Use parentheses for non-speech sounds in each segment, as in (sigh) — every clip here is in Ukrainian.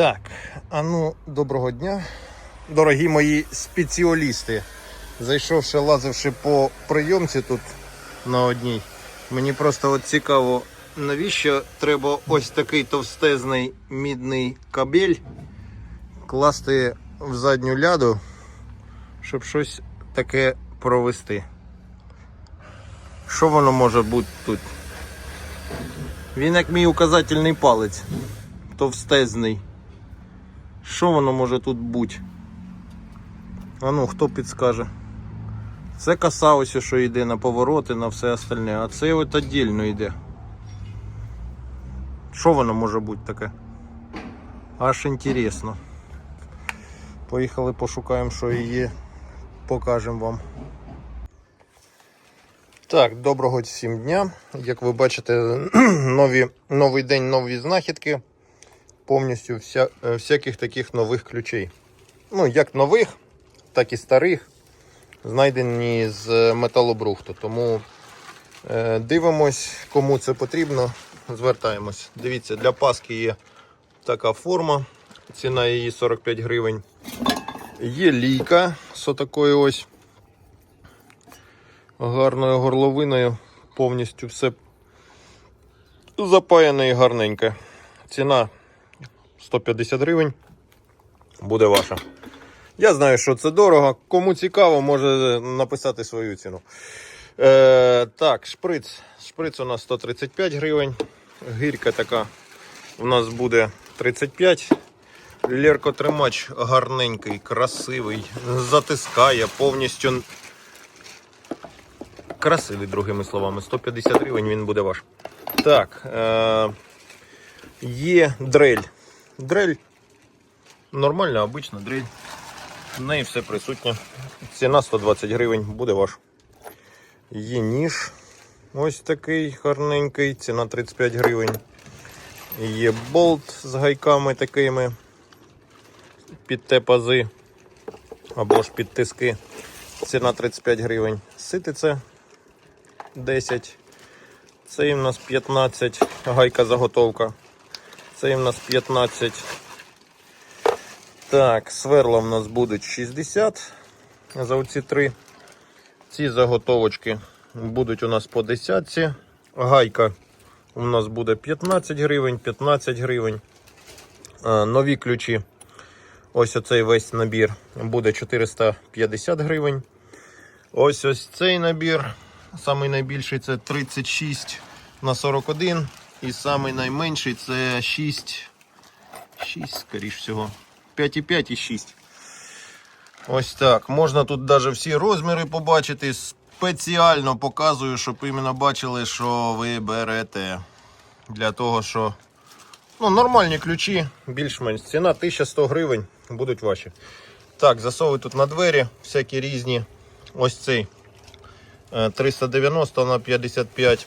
Так, а ну, доброго дня, дорогі мої спеціалісти. Зайшовши, лазивши по прийомці тут на одній, мені просто от цікаво, навіщо треба ось такий товстезний мідний кабель класти в задню ляду, щоб щось таке провести. Що воно може бути тут? Він як мій указательний палець. Товстезний. Що воно може тут бути? А ну, хто підскаже? Це коса ось, що йде на повороти, на все остальне, а це от віддільно йде. Що воно може бути таке? Аж інтересно. Поїхали пошукаємо, що є. Покажемо вам. Так, доброго всім дня. Як ви бачите, (clears throat) нові, новий день, нові знахідки. Повністю вся, е, всяких таких нових ключей. Ну, як нових, так і старих, знайдені з е, металобрухту. Тому е, дивимось, кому це потрібно. Звертаємось. Дивіться, для паски є така форма. Ціна її 45 гривень. Є лійка з отакою ось гарною горловиною. Повністю все запаяне і гарненьке. Ціна 150 гривень. Буде ваша. Я знаю, що це дорого. Кому цікаво, може написати свою ціну. Е, так, шприц. Шприц у нас 135 гривень. Гірка така у нас буде 35. Леркотримач гарненький, красивий, затискає повністю красивий, другими словами. 150 гривень він буде ваш. Так, е, є дрель. Дрель нормальна, обична дрель. В неї все присутнє. Ціна 120 гривень, буде ваш. Є ніж. Ось такий гарненький, ціна 35 гривень. Є болт з гайками такими під те пази або ж під тиски. Ціна 35 гривень. Ситиця 10. Цей у нас 15, гайка заготовка. Цей у нас 15. Так, сверла в нас будуть 60 за оці три. Ці заготовочки будуть у нас по 10. Гайка у нас буде 15 гривень, 15 гривень. Нові ключі. Ось оцей весь набір буде 450 гривень. Ось ось цей набір. Найбільший це 36 на 41. І самий найменший це 6. 6, скоріш всього. 5,5 і 6. Ось так. Можна тут навіть всі розміри побачити. Спеціально показую, щоб іменно бачили, що ви берете. Для того, що ну, нормальні ключі, більш-менш. Ціна 1100 гривень, будуть ваші. Так, засови тут на двері, всякі різні. Ось цей е, 390 на 55.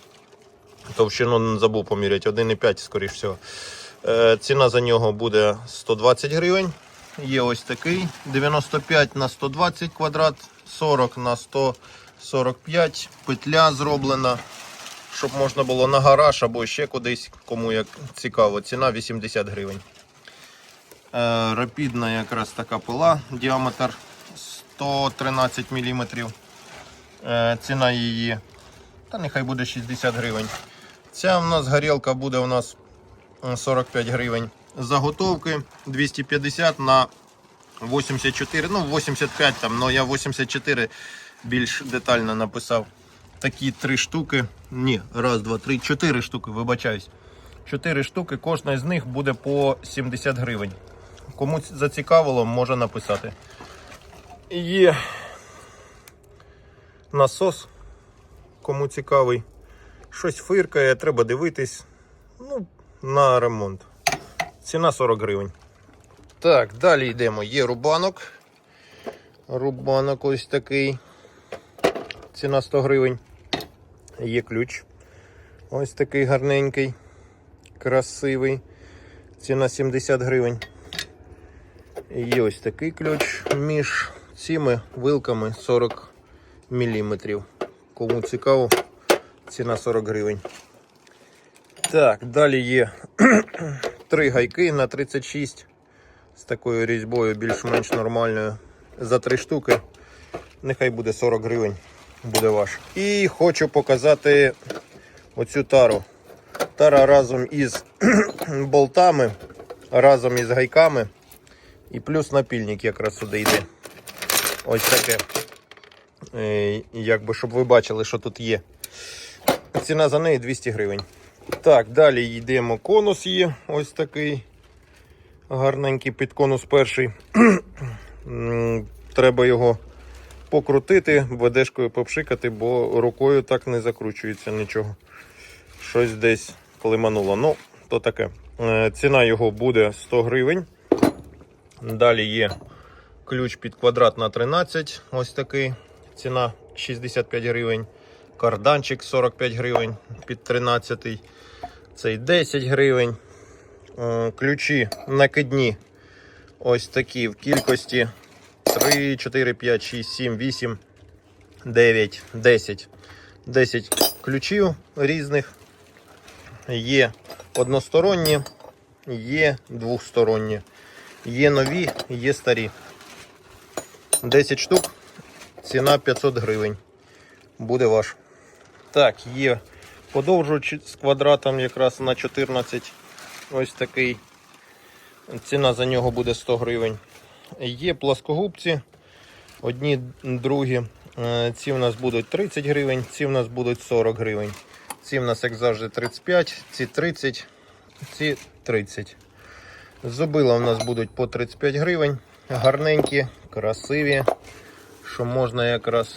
Товщину не забув поміряти, 1,5, скоріш всього. Е, Ціна за нього буде 120 гривень. Є ось такий 95 на 120 квадрат, 40 на 145. Петля зроблена, щоб можна було на гараж або ще кудись, кому як цікаво. Ціна 80 гривень. Е, Рапідна якраз така пила, діаметр 113 мм. Е, Ціна її, та нехай буде 60 гривень. Ця в нас горілка буде у нас 45 гривень. Заготовки 250 на 84, ну 85 там, але я 84 більш детально написав. Такі три штуки. Ні, раз, два, три, чотири штуки, вибачаюсь. Чотири штуки, кожна з них буде по 70 гривень. Кому зацікавило, може написати. Є насос, кому цікавий. Щось фиркає, треба дивитись. Ну, на ремонт. Ціна 40 гривень. Так, далі йдемо. Є рубанок. Рубанок ось такий. Ціна 100 гривень. Є ключ. Ось такий гарненький, красивий. Ціна 70 гривень. Є ось такий ключ між цими вилками 40 мм. Кому цікаво, ціна 40 гривень. Так, далі є (clears throat) три гайки на 36 з такою різьбою більш-менш нормальною за 3 штуки. Нехай буде 40 гривень, буде ваш. І хочу показати оцю тару. Тара разом із (clears throat) болтами, разом із гайками. І плюс напільник якраз сюди йде. Ось таке. Е, Якби, щоб ви бачили, що тут є. Ціна за неї 200 гривень. Так, далі йдемо. Конус є. Ось такий. Гарненький підконус перший. (clears throat) Треба його покрутити, ведешкою попшикати, бо рукою так не закручується нічого. Щось десь климануло. Ну, то таке. Е, Ціна його буде 100 гривень. Далі є ключ під квадрат на 13. Ось такий. Ціна 65 гривень. Карданчик 45 гривень під 13. Цей 10 гривень. Е, Ключі накидні. Ось такі в кількості 3, 4, 5, 6, 7, 8, 9, 10. 10 ключів різних. Є односторонні, є двохсторонні. Є нові, є старі. 10 штук. Ціна 500 гривень. Буде ваш. Так, є подовжувач з квадратом якраз на 14. Ось такий. Ціна за нього буде 100 гривень. Є плоскогубці. Одні, другі. Е, Ці в нас будуть 30 гривень, ці в нас будуть 40 гривень. Ці в нас, як завжди, 35, ці 30, ці 30. Зубила в нас будуть по 35 гривень. Гарненькі, красиві. Що можна якраз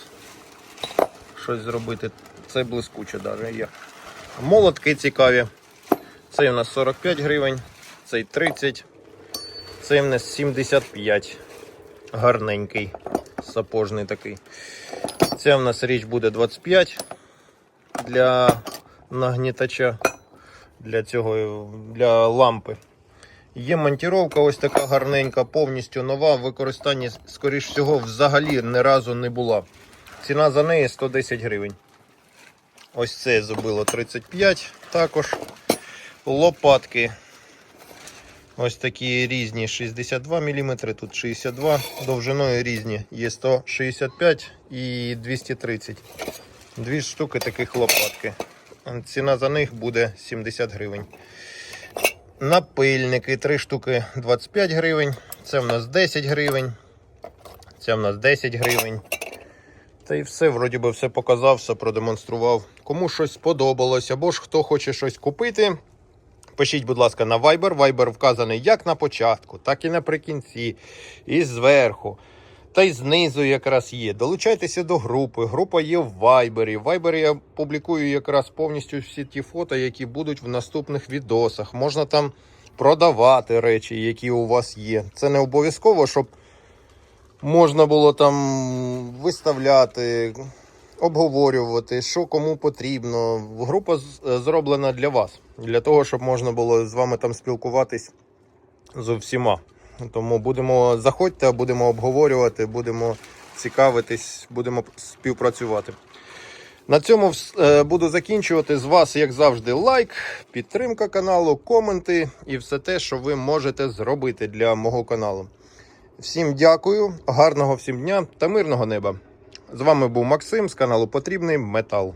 щось зробити. Це блискуче навіть є. Молотки цікаві. Цей у нас 45 гривень, цей 30, цей у нас 75. Гарненький, сапожний такий. Ця в нас річ буде 25 для нагнітача, для цього, для лампи. Є монтіровка ось така гарненька, повністю нова. В використанні, скоріш всього, взагалі ні разу не була. Ціна за неї 110 гривень. Ось це зробило 35 також. Лопатки. Ось такі різні 62 мм, тут 62 довжиною різні. Є 165 і 230. Дві штуки таких лопатки. Ціна за них буде 70 гривень. Напильники, три штуки 25 гривень. Це в нас 10 гривень. Це в нас 10 гривень. Та і все, вроді би, все показав, все продемонстрував. Кому щось сподобалось, або ж хто хоче щось купити, пишіть, будь ласка, на Viber. Viber вказаний як на початку, так і наприкінці, і зверху. Та й знизу якраз є. Долучайтеся до групи. Група є в Viber. В Viber я публікую якраз повністю всі ті фото, які будуть в наступних відосах. Можна там продавати речі, які у вас є. Це не обов'язково, щоб можна було там виставляти, обговорювати, що кому потрібно. Група е, зроблена для вас, для того, щоб можна було з вами там спілкуватись з усіма. Тому будемо заходьте, будемо обговорювати, будемо цікавитись, будемо співпрацювати. На цьому е, буду закінчувати. З вас, як завжди, лайк, підтримка каналу, коменти і все те, що ви можете зробити для мого каналу. Всім дякую, гарного всім дня та мирного неба. З вами був Максим з каналу Потрібний Метал.